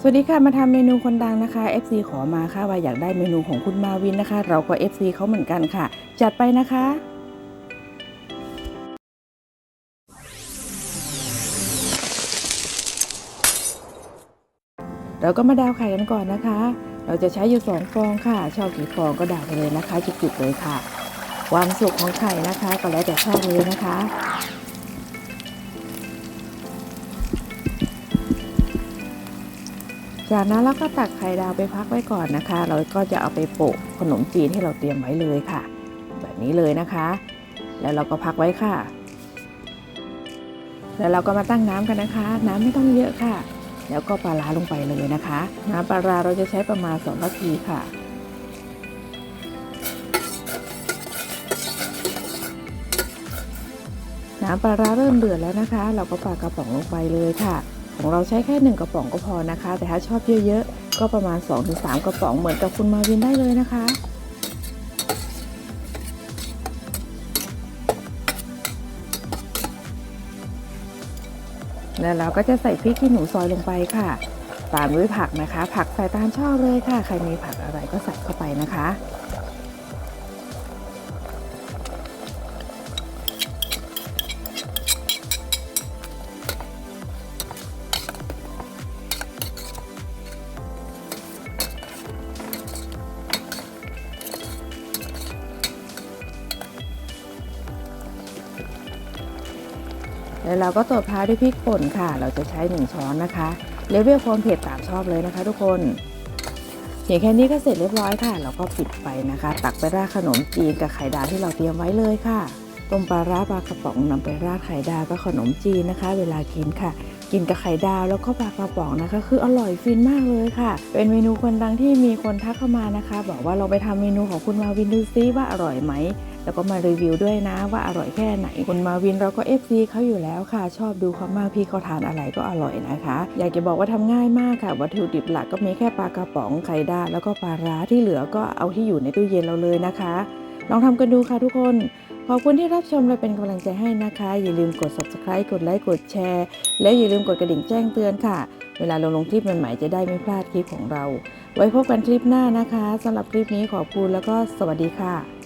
สวัสดีค่ะ มาทำเมนูคนดังนะคะ FC ขอมาค่ะว่าอยากได้เมนูของคุณมาวินนะคะ เราก็ FC เขาเหมือนกันค่ะ จัดไปนะคะ เราก็มาดาวไข่กันก่อนนะคะ เราจะใช้อยู่สองฟองค่ะ ชอบกี่ฟองก็ดาวไปเลยนะคะ จุกๆเลยค่ะ ความสุกของไข่นะคะ ก็แล้วแต่ชอบเลยนะคะ จากนั้นเราก็ตักไข่ดาวไปพักไว้ก่อนนะคะ เราก็จะเอาไปโปะขนมจีนที่เราเตรียมไว้เลยค่ะ แบบนี้เลยนะคะ แล้วเราก็พักไว้ค่ะ แล้วเราก็มาตั้งน้ำกันนะคะ น้ำไม่ต้องเยอะค่ะ แล้วก็ปลาร้าลงไปเลยนะคะ น้ำปลาร้าเราจะใช้ประมาณ2นาทีค่ะน้ำปลาร้าเริ่มเดือดแล้วนะคะ เราก็ปากระป๋องลงไปเลยค่ะ ของเราใช้แค่ 1 กระป๋องก็พอนะคะ แต่ถ้าชอบเยอะๆ ก็ประมาณ 2-3 กระป๋องเหมือนกับคุณมาวินได้เลยนะคะแล้วเราก็จะใส่พริกขี้หนูซอยลงไปค่ะตามด้วยผักนะคะ ผักใส่ตามชอบเลยค่ะ ใครมีผักอะไรก็ใส่เข้าไปนะคะ แล้วเราก็ตบท้ายด้วยพริกป่นค่ะ เราจะใช้ 1 ช้อนนะคะเลเวลความเผ็ดตามชอบเลยนะคะทุกคนเพียงแค่นี้ก็เสร็จเรียบร้อยค่ะ เราก็ปิดไปนะคะ ตักไปราดขนมจีนกับไข่ดาวที่เราเตรียมไว้เลยค่ะต้มปลาร้าปลากระป๋องนำไปราดไข่ดาวกับขนมจีนนะคะ เวลากินค่ะ กินกับไข่ดาวแล้วก็ปลากระป๋องนะคะ คืออร่อยฟินมากเลยค่ะ เป็นเมนูคนดังที่มีคนทักเข้ามานะคะ บอกว่าเราไปทำเมนูของคุณมาวินดูซิว่าอร่อยไหม แล้วก็มารีวิวด้วยนะว่าอร่อยแค่ไหนคุณมาวินเราก็ FC เขาอยู่แล้วค่ะ ชอบดูเขามากพี่เขาทานอะไรก็อร่อยนะคะ อยากจะบอกว่าทำง่ายมากค่ะ วัตถุดิบหลักก็มีแค่ปลากระป๋องไข่ดาวแล้วก็ปลาร้าที่เหลือก็เอาที่อยู่ในตู้เย็นเราเลยนะคะ ลองทำกันดูค่ะทุกคนขอบคุณที่รับชมและเป็นกำลังใจให้นะคะ อย่าลืมกด subscribe กดไลค์กดแชร์ และอย่าลืมกดกระดิ่งแจ้งเตือนค่ะ เวลาเราลงคลิปใหม่ๆจะได้ไม่พลาดคลิปของเรา ไว้พบกันคลิปหน้านะคะสำหรับคลิปนี้ขอบคุณแล้วก็สวัสดีค่ะ